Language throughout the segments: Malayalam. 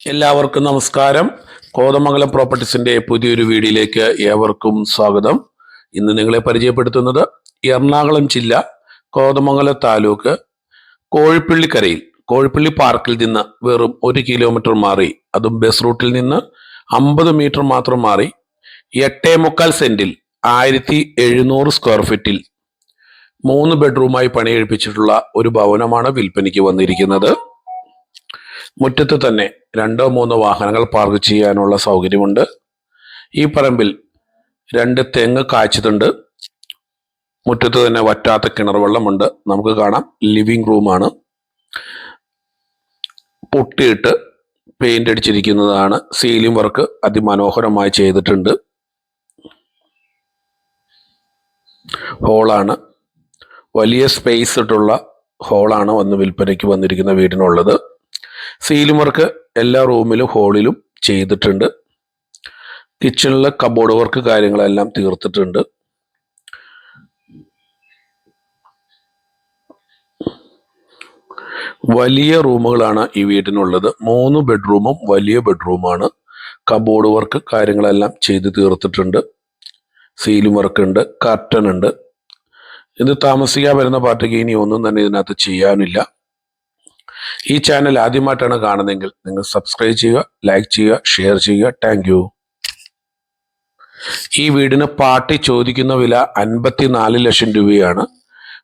എല്ലാവർക്കും നമസ്കാരം. കോതമംഗലം പ്രോപ്പർട്ടീസിന്റെ പുതിയൊരു വീഡിയോയിലേക്ക് ഏവർക്കും സ്വാഗതം. ഇന്ന് നിങ്ങളെ പരിചയപ്പെടുത്തുന്നത് എറണാകുളം ജില്ല കോതമംഗലം താലൂക്ക് കോഴിപ്പള്ളിക്കരയിൽ. കോഴിപ്പള്ളി പാർക്കിൽ നിന്ന് വെറും ഒരു കിലോമീറ്റർ മാറി അതും ബസ് റൂട്ടിൽ നിന്ന് അമ്പത് മീറ്റർ മാത്രം മാറി എട്ടേ മുക്കാൽ സെന്റിൽ ആയിരത്തി എഴുന്നൂറ് സ്ക്വയർ ഫീറ്റിൽ മൂന്ന് ബെഡ്റൂമായി പണിയെഴുപ്പിച്ചിട്ടുള്ള ഒരു ഭവനമാണ് വിൽപ്പനയ്ക്ക് വന്നിരിക്കുന്നത്. മുറ്റത്ത് തന്നെ രണ്ടോ മൂന്നോ വാഹനങ്ങൾ പാർക്ക് ചെയ്യാനുള്ള സൗകര്യമുണ്ട്. ഈ പറമ്പിൽ രണ്ട് തെങ്ങ് കാഴ്ചതുണ്ട് മുറ്റത്ത് തന്നെ വറ്റാത്ത കിണർ വെള്ളമുണ്ട്. നമുക്ക് കാണാം. ലിവിംഗ് റൂമാണ് പൊട്ടിയിട്ട് പെയിന്റ് അടിച്ചിരിക്കുന്നതാണ്. സീലിംഗ് വർക്ക് അതിമനോഹരമായി ചെയ്തിട്ടുണ്ട്. ഹോളാണ് വലിയ സ്പേസ് ഇട്ടുള്ള ഹോളാണ് വന്ന് വിൽപ്പനയ്ക്ക് വന്നിരിക്കുന്ന വീടിനുള്ളത്. സീലിംഗ് വർക്ക് എല്ലാ റൂമിലും ഹോളിലും ചെയ്തിട്ടുണ്ട്. കിച്ചണിലെ കബോർഡ് വർക്ക് കാര്യങ്ങളെല്ലാം തീർത്തിട്ടുണ്ട്. വലിയ റൂമുകളാണ് ഈ വീടിനുള്ളത് മൂന്ന് ബെഡ്റൂമും വലിയ ബെഡ്റൂമാണ് കബോർഡ് വർക്ക് കാര്യങ്ങളെല്ലാം ചെയ്ത് തീർത്തിട്ടുണ്ട്. സീലിംഗ് വർക്ക് ഉണ്ട് കർട്ടൻ ഉണ്ട്. ഇത് താമസിക്കാൻ വരുന്ന പാർട്ടിക്ക് ഇനി ഒന്നും തന്നെ ഇതിനകത്ത് ചെയ്യാനില്ല. ഈ ചാനൽ ആദ്യമായിട്ടാണ് കാണുന്നതെങ്കിൽ നിങ്ങൾ സബ്സ്ക്രൈബ് ചെയ്യുക ലൈക്ക് ചെയ്യുക ഷെയർ ചെയ്യുക. താങ്ക് ഈ വീടിന് പാർട്ടി ചോദിക്കുന്ന വില അൻപത്തിനാല് ലക്ഷം രൂപയാണ്.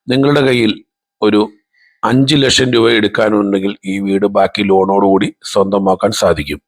നിങ്ങളുടെ കയ്യിൽ ഒരു അഞ്ച് ലക്ഷം രൂപ എടുക്കാനുണ്ടെങ്കിൽ ഈ വീട് ബാക്കി ലോണോടുകൂടി സ്വന്തമാക്കാൻ സാധിക്കും.